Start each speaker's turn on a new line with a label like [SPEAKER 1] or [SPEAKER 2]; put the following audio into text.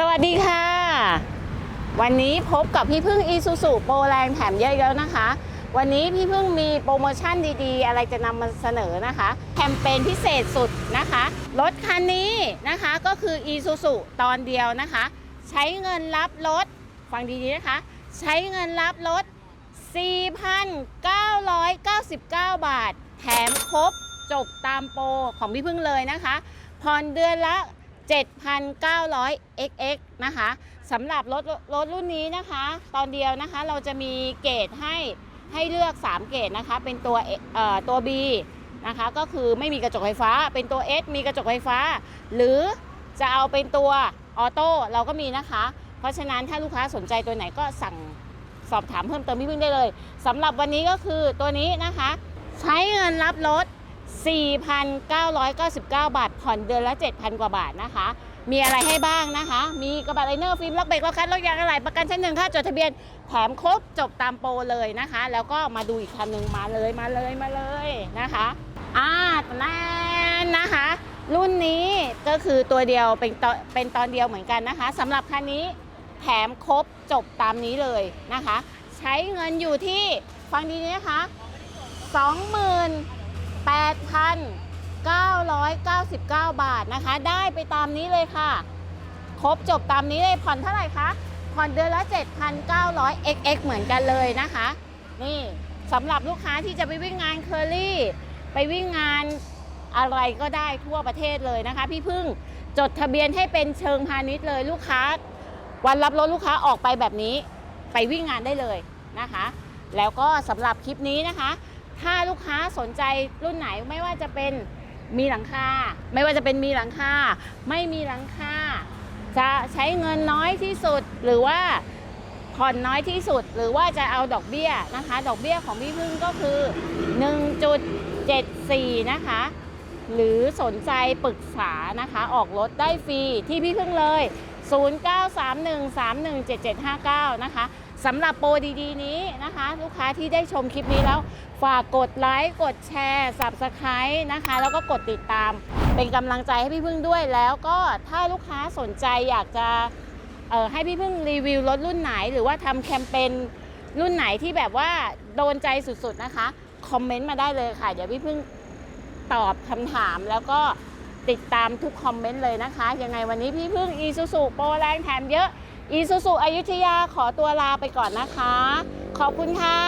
[SPEAKER 1] สวัสดีค่ะ วันนี้พบกับพี่พึ่งอีซูซูโปรแรงแถมเยอะแล้วนะคะ วันนี้พี่พึ่งมีโปรโมชั่นดีๆ อะไรจะนำมาเสนอนะคะ แคมเปญพิเศษสุดนะคะ รถคันนี้นะคะก็คืออีซูซูตอนเดียวนะคะ ใช้เงินรับรถ ฟังดีๆนะคะ ใช้เงินรับรถ 4,999 บาท แถมครบจบตามโปรของพี่พึ่งเลยนะคะ ผ่อนเดือนละ 7,900 xx นะคะสำหรับรถรถรุ่นนี้นะคะ ตอนเดียวนะคะเราจะมีเกรดให้ให้เลือก 3 เกรดนะคะ เป็นตัวเอ่อตัว B นะคะก็คือไม่มีกระจกไฟฟ้า เป็นตัว S มีกระจกไฟฟ้า หรือจะเอาเป็นตัวออโต้เราก็มีนะคะ เพราะฉะนั้นถ้าลูกค้าสนใจตัวไหนก็สั่งสอบถามเพิ่มเติมพี่พึ่งได้เลยสำหรับวันนี้ก็คือตัวนี้นะคะ ใช้เงินรับรถ 4,999 บาท ผ่อนเดือนละ 7,000 กว่าบาทนะคะ มีอะไรให้บ้างนะคะ มีกระบะไลเนอร์ฟิล์มล็อกเบรกล็อกคัทล็อกยางอะไหล่ประกันชั้นหนึ่งค่าจดทะเบียนแถมครบจบตามโปรเลยนะคะ แล้วก็มาดูอีกคันหนึ่งมาเลยมาเลยมาเลยนะคะอ่าแน่นนะคะ รุ่นนี้ก็คือตัวเดียวเป็นตอนเป็นตอนเดียวเหมือนกันนะคะสำหรับคันนี้แถมครบจบตามนี้เลยนะคะ ใช้เงินอยู่ที่ฟังดีๆนะคะ 8,999 บาทนะคะ ได้ไปตามนี้เลยค่ะ ครบจบตามนี้เลยผ่อนเท่าไหร่คะผ่อนเดือนละ 7,900 xx เหมือนกันเลยนะคะ นี่สำหรับลูกค้าที่จะไปวิ่งงานเคอรี่ ไปวิ่งงานอะไรก็ได้ทั่วประเทศเลยนะคะ พี่พึ่งจดทะเบียนให้เป็นเชิงพาณิชย์เลยลูกค้า วันรับรถลูกค้าออกไปแบบนี้ ไปวิ่งงานได้เลยนะคะ แล้วก็สำหรับคลิปนี้นะคะ ถ้าลูกค้าสนใจรุ่นไหนไม่ว่าจะเป็นมีหลังคา ไม่ว่าจะเป็นมีหลังคา ไม่มีหลังคา จะใช้เงินน้อยที่สุดหรือว่าผ่อนน้อยที่สุด หรือว่าจะเอาดอกเบี้ยนะคะ ดอกเบี้ยของพี่พึ่งก็คือ 1.74 นะคะ หรือสนใจปรึกษานะคะ ออกรถได้ฟรีที่พี่พึ่งเลย 0931317759 นะคะ สำหรับโปรดีๆ นี้นะคะ ลูกค้าที่ได้ชมคลิปนี้แล้ว ฝากกดไลค์ กดแชร์ Subscribe นะคะ แล้วก็กดติดตาม เป็นกำลังใจให้พี่พึ่งด้วยแล้วก็ถ้าลูกค้าสนใจอยากจะให้พี่พึ่งรีวิวรถรุ่นไหน หรือว่าทำแคมเปญรุ่นไหนที่แบบว่าโดนใจสุดๆนะคะ คอมเมนต์มาได้เลยค่ะ เดี๋ยวพี่พึ่งตอบคำถามแล้วก็ติดตามทุกคอมเมนต์เลยนะคะ ยังไงวันนี้พี่พึ่งอีซูซูโปรแรงแถมเยอะ อีซูซูอยุธยาขอตัวลาไปก่อนนะคะ ขอบคุณค่ะ